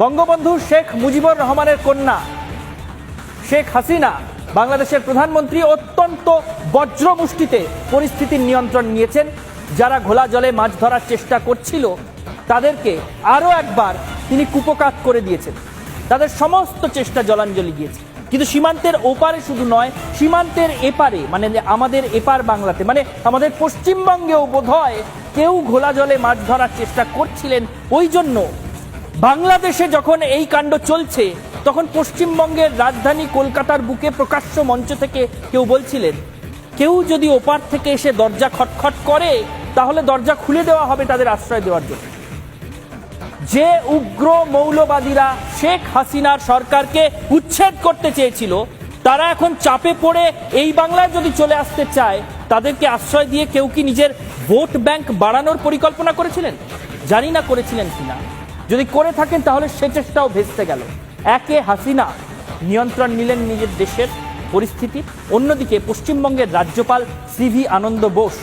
বঙ্গবন্ধু শেখ মুজিবুর রহমানের কন্যা শেখ হাসিনা বাংলাদেশের প্রধানমন্ত্রী অত্যন্ত বজ্রমুষ্টিতে পরিস্থিতির নিয়ন্ত্রণ নিয়েছেন। যারা ঘোলা জলে মাছ ধরার চেষ্টা করছিল, তাদেরকে আরও একবার তিনি কুপকাত করে দিয়েছেন। তাদের সমস্ত চেষ্টা জলাঞ্জলি দিয়েছে কিন্তু সীমান্তের ওপারে শুধু নয়, সীমান্তের এপারে মানে আমাদের এপার বাংলাতে মানে আমাদের পশ্চিমবঙ্গেও বোধহয় কেউ ঘোলা জলে মাছ ধরার চেষ্টা করছিলেন। ওই জন্য বাংলাদেশে যখন এই কাণ্ড চলছে, তখন পশ্চিমবঙ্গের রাজধানী কলকাতার বুকে প্রকাশ্য মঞ্চ থেকে কেউ বলছিলেন, কেউ যদি ওপার থেকে এসে দরজা খটখট করে, তাহলে দরজা খুলে দেওয়া হবে তাদের আশ্রয় দেওয়ার জন্য। যে উগ্র মৌলবাদীরা শেখ হাসিনার সরকারকে উচ্ছেদ করতে চেয়েছিল, তারা এখন চাপে পড়ে এই বাংলায় যদি চলে আসতে চায়, তাদেরকে আশ্রয় দিয়ে কেউ কি নিজের ভোট ব্যাংক বাড়ানোর পরিকল্পনা করেছিলেন? জানি না করেছিলেন কিনা। যদি করে থাকেন, তাহলে সে চেষ্টাও ভেস্তে গেল। একে হাসিনা নিয়ন্ত্রণ নিলেন নিজের দেশের পরিস্থিতি। অন্যদিকে পশ্চিমবঙ্গের রাজ্যপাল সিভি আনন্দ বোস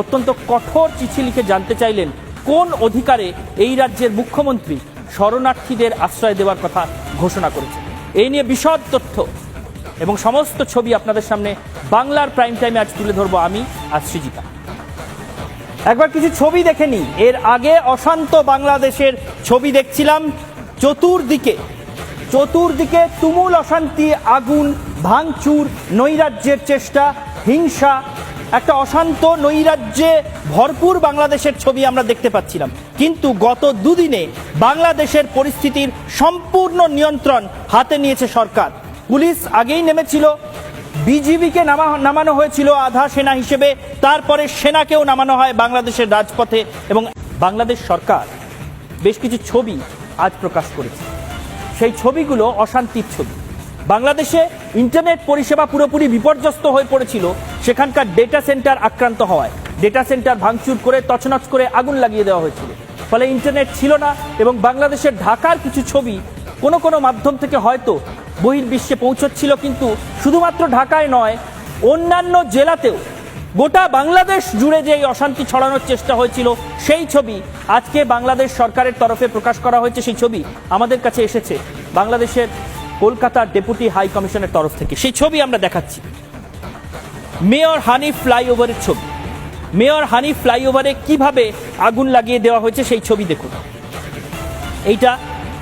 অত্যন্ত কঠোর চিঠি লিখে জানতে চাইলেন, কোন অধিকারে এই রাজ্যের মুখ্যমন্ত্রী শরণার্থীদের আশ্রয় দেওয়ার কথা ঘোষণা করেছে এই নিয়ে বিশদ তথ্য এবং সমস্ত ছবি আপনাদের সামনে বাংলার প্রাইম টাইমে আজ তুলে ধরবো আমি আর সৃজিতা একবার কিছু ছবি দেখে নিই। এর আগে অশান্ত বাংলাদেশের ছবি দেখছিলাম। চতুর্দিকে চতুর্দিকে তুমুল অশান্তি, আগুন, ভাঙচুর, নৈরাজ্যের চেষ্টা, হিংসা, একটা অশান্ত নৈরাজ্যে ভরপুর বাংলাদেশের ছবি আমরা দেখতে পাচ্ছিলাম। কিন্তু গত দুদিনে বাংলাদেশের পরিস্থিতির সম্পূর্ণ নিয়ন্ত্রণ হাতে নিয়েছে সরকার। পুলিশ আগেই নেমেছিল বিজিবিকে নামা নামানো হয়েছিল আধা সেনা হিসেবে। তারপরে সেনাকেও নামানো হয় বাংলাদেশের রাজপথে এবং বাংলাদেশ সরকার বেশ কিছু ছবি আজ প্রকাশ করেছে। সেই ছবিগুলো অশান্তির ছবি। বাংলাদেশে ইন্টারনেট পরিষেবা পুরোপুরি বিপর্যস্ত হয়ে পড়েছিল। সেখানকার ডেটা সেন্টার আক্রান্ত হওয়ায়। ডেটা সেন্টার ভাঙচুর করে, তছনছ করে আগুন লাগিয়ে দেওয়া হয়েছিল। ফলে ইন্টারনেট ছিল না এবং বাংলাদেশের ঢাকার কিছু ছবি কোনো কোনো মাধ্যম থেকে হয়তো বহির্বিশ্বে পৌঁছচ্ছিল কিন্তু শুধুমাত্র ঢাকায় নয়, অন্যান্য জেলাতেও। গোটা বাংলাদেশ জুড়ে যে অশান্তি ছড়ানোর চেষ্টা হয়েছিল, সেই ছবি আজকে বাংলাদেশ সরকারের তরফে প্রকাশ করা হয়েছে। সেই ছবি আমাদের কাছে এসেছে, বাংলাদেশের কলকাতার ডেপুটি হাই কমিশনের তরফ থেকে। সেই ছবি আমরা দেখাচ্ছি। মেয়র হানিফ ফ্লাইওভারের ছবি। মেয়র হানিফ ফ্লাইওভারে কীভাবে আগুন লাগিয়ে দেওয়া হয়েছে সেই ছবি দেখুন। এইটা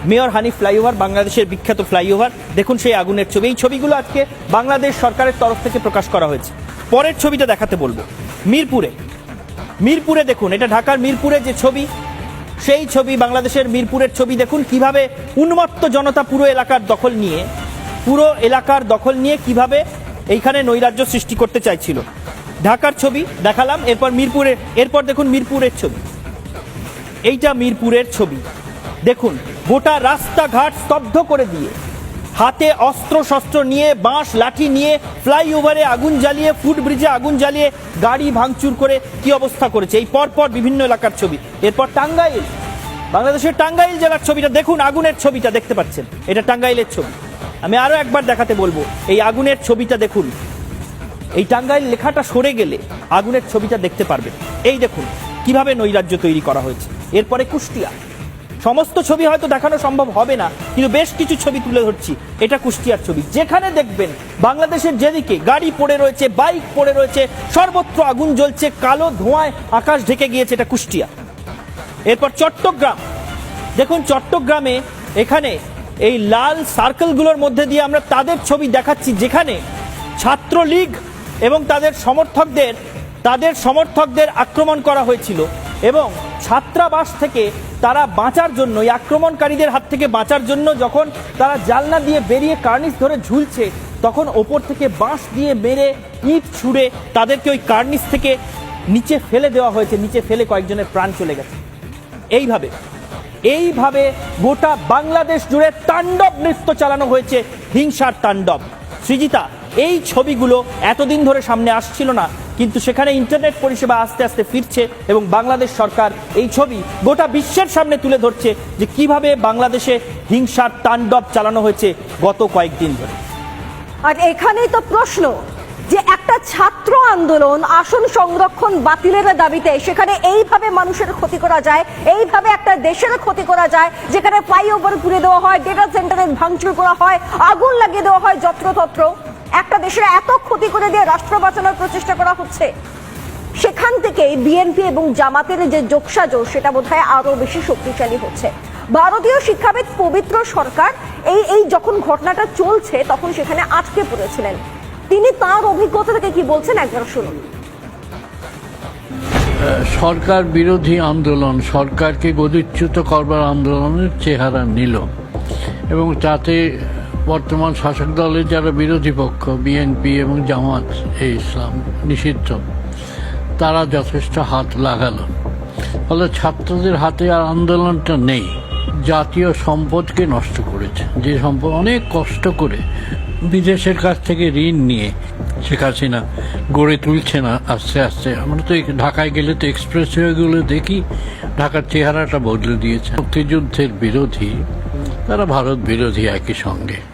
মেয়র হানি ফ্লাইওভার, বাংলাদেশের বিখ্যাত ফ্লাইওভার। দেখুন সেই আগুনের ছবি। এই ছবিগুলো আজকে বাংলাদেশ সরকারের তরফ থেকে প্রকাশ করা হয়েছে। পরের ছবিটা দেখাতে বলব। মিরপুরে। মিরপুরে দেখুন, এটা ঢাকার মিরপুরে যে ছবি, সেই ছবি, বাংলাদেশের মিরপুরের ছবি দেখুন। কীভাবে উন্মত্ত জনতা পুরো এলাকার দখল নিয়ে, পুরো এলাকার দখল নিয়ে কীভাবে এইখানে নৈরাজ্য সৃষ্টি করতে চাইছিল। ঢাকার ছবি দেখালাম, এরপর মিরপুরের এরপর দেখুন মিরপুরের ছবি। এইটা মিরপুরের ছবি। দেখুন, গোটা রাস্তাঘাট স্তব্ধ করে দিয়ে, হাতে অস্ত্র শস্ত্র নিয়ে, বাঁশ, লাঠি নিয়ে, ফ্লাইওভারে আগুন জ্বালিয়ে ফুট ব্রিজে আগুন জ্বালিয়ে, গাড়ি ভাঙচুর করে কি অবস্থা করেছে? এই পরপর বিভিন্ন এলাকার ছবি। এরপর টাঙ্গাইল, বাংলাদেশের টাঙ্গাইল জেলার ছবিটা, দেখুন আগুনের ছবিটা দেখতে পাচ্ছেন। এটা টাঙ্গাইলের ছবি। আমি আরও একবার দেখাতে বলব, এই আগুনের ছবিটা দেখুন। এই টাঙ্গাইল লেখাটা সরে গেলে আগুনের ছবিটা দেখতে পারবেন। এই দেখুন, কীভাবে নৈরাজ্য তৈরি করা হয়েছে। এরপরে কুষ্টিয়া। সমস্ত ছবি হয়তো দেখানো সম্ভব হবে না, কিন্তু বেশ কিছু ছবি তুলে ধরছি। এটা কুষ্টিয়ার ছবি। যেখানে দেখবেন বাংলাদেশের যেদিকে গাড়ি পড়ে রয়েছে, বাইক পড়ে রয়েছে, সর্বত্র আগুন জ্বলছে, কালো ধোঁয়ায় আকাশ ঢেকে গিয়েছে এটা কুষ্টিয়া। এরপর চট্টগ্রাম। দেখুন চট্টগ্রামে এখানে এই লাল সার্কেলগুলোর মধ্যে দিয়ে আমরা তাদের ছবি দেখাচ্ছি, যেখানে ছাত্রলীগ এবং তাদের সমর্থকদের তাদের সমর্থকদের আক্রমণ করা হয়েছিল। এবং ছাত্রাবাস থেকে তারা বাঁচার জন্য, এই আক্রমণকারীদের হাত থেকে বাঁচার জন্য যখন তারা জালনা দিয়ে বেরিয়ে কার্নিস ধরে ঝুলছে, তখন ওপর থেকে বাঁশ দিয়ে মেরে ইট ছুঁড়ে তাদেরকে ওই কার্নিস থেকে নিচে ফেলে দেওয়া হয়েছে, নিচে ফেলে কয়েকজনের প্রাণ চলে গেছে। এইভাবে এইভাবে গোটা বাংলাদেশ জুড়ে তাণ্ডব নৃত্য চালানো হয়েছে, হিংসার তাণ্ডব। সৃজিতা, এই ছবিগুলো এতদিন ধরে সামনে আসছিল না কিন্তু সেখানে ইন্টারনেট পরিষেবা আস্তে আস্তে ফিরছে এবং বাংলাদেশ সরকার এই ছবি গোটা বিশ্বের সামনে তুলে ধরছে যে কীভাবে বাংলাদেশে হিংসার তাণ্ডব চালানো হয়েছে গত কয়েকদিন ধরে। আর এখানেই তো প্রশ্ন যে একটা ছাত্র আন্দোলন আসন সংরক্ষণ বাতিলের দাবিতে সেখানে এইভাবে মানুষের ক্ষতি করা যায়, এইভাবে একটা দেশের ক্ষতি করা যায়, যেখানে ফ্লাইওভার পুড়ে দেওয়া হয় ডেটা সেন্টারে ভাঙচুর করা হয়, আগুন লাগিয়ে দেওয়া হয় যত্রতত্র। একটা দেশের এত ক্ষতি করে দিয়ে রাষ্ট্র বাঁচানোর প্রচেষ্টা করা হচ্ছে। সেখান থেকে বিএনপি এবং জামাতের যে যোগসাজোগ সেটা বোধ হয় আরও বেশি শক্তিশালী হচ্ছে। ভারতীয় শিক্ষাবিদ পবিত্র সরকার এই এই যখন ঘটনাটা চলছে, তখন সেখানে আটকে পড়েছিলেন। তিনি তার অভিজ্ঞতা থেকে কি বলছেন, একবার শুনুন। সরকার বিরোধী আন্দোলন, সরকারকে গদিচ্যুত করবার আন্দোলনের চেহারা নিল। এবং তাতে বর্তমান শাসক দলের যারা বিরোধী পক্ষ বিএনপি এবং জামাত এ ইসলাম, নিষিদ্ধ, তারা যথেষ্ট হাত লাগালো। ফলে ছাত্রদের হাতে আর আন্দোলনটা নেই। জাতীয় সম্পদকে নষ্ট করেছে। যে সম্পদ অনেক কষ্ট করে বিদেশের কাছ থেকে ঋণ নিয়ে শেখ হাসিনা গড়ে তুলছে না আস্তে আস্তে। আমরা তো ঢাকায় গেলে তো এক্সপ্রেস এক্সপ্রেসওয়েগুলো দেখি, ঢাকার চেহারাটা বদলে দিয়েছে। মুক্তিযুদ্ধের বিরোধী, তারা ভারত বিরোধী একই সঙ্গে।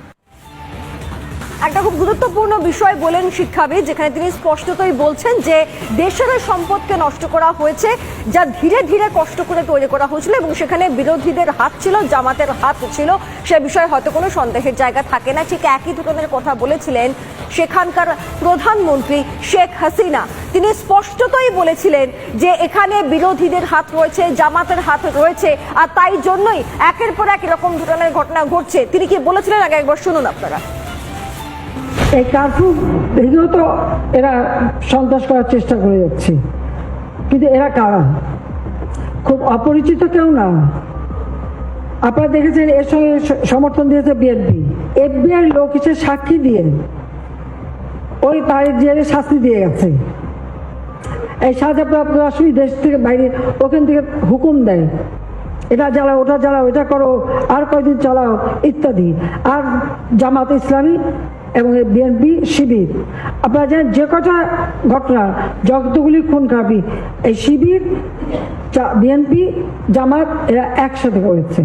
একটা খুব গুরুত্বপূর্ণ বিষয় বলেন শিক্ষাবিদ, যেখানে তিনি স্পষ্টতই বলছেন যে দেশের সম্পদকে নষ্ট করা হয়েছে, যা ধীরে ধীরে কষ্ট করে তৈরি করা হয়েছিল এবং সেখানে বিরোধীদের হাত ছিল, জামাতের হাত ছিল। সে বিষয়ে হয়তো কোনো সন্দেহের জায়গা থাকে না। ঠিক একই ধরনের কথা বলেছিলেন সেখানকার প্রধানমন্ত্রী শেখ হাসিনা। তিনি স্পষ্টতই বলেছিলেন যে এখানে বিরোধীদের হাত রয়েছে, জামাতের হাত রয়েছে, আর তাই জন্যই একের পর এক এরকম ধরনের ঘটনা ঘটছে। তিনি কি বলেছিলেন? আগে একবার শুনুন আপনারা। এই কার্ফু এগুলো তো এরা সন্ত্রাস করার চেষ্টা করে যাচ্ছে। কিন্তু এরা কারা? খুব অপরিচিত কেউ না। আপনারা দেখেছেন, এর সঙ্গে সমর্থন দিয়েছে বিএনপি এফবিআই লোক হিসেবে সাক্ষী দিয়ে ওই তারিখ জেলে শাস্তি দিয়ে গেছে। এই সাজাপ্রাপ্ত রাষ্ট্রই দেশ থেকে বাইরে, ওখান থেকে হুকুম দেয়। এটা জ্বালাও, ওটা জ্বালাও, এটা করো, আর কয়দিন চালাও, ইত্যাদি। আর জামাত ইসলামী এবং বিএনপি শিবির। আপনারা জানেন, যে কটা ঘটনা, যতগুলি খুন খারাপি এই শিবির বিএনপি জামাত, এরা একসাথে করেছে।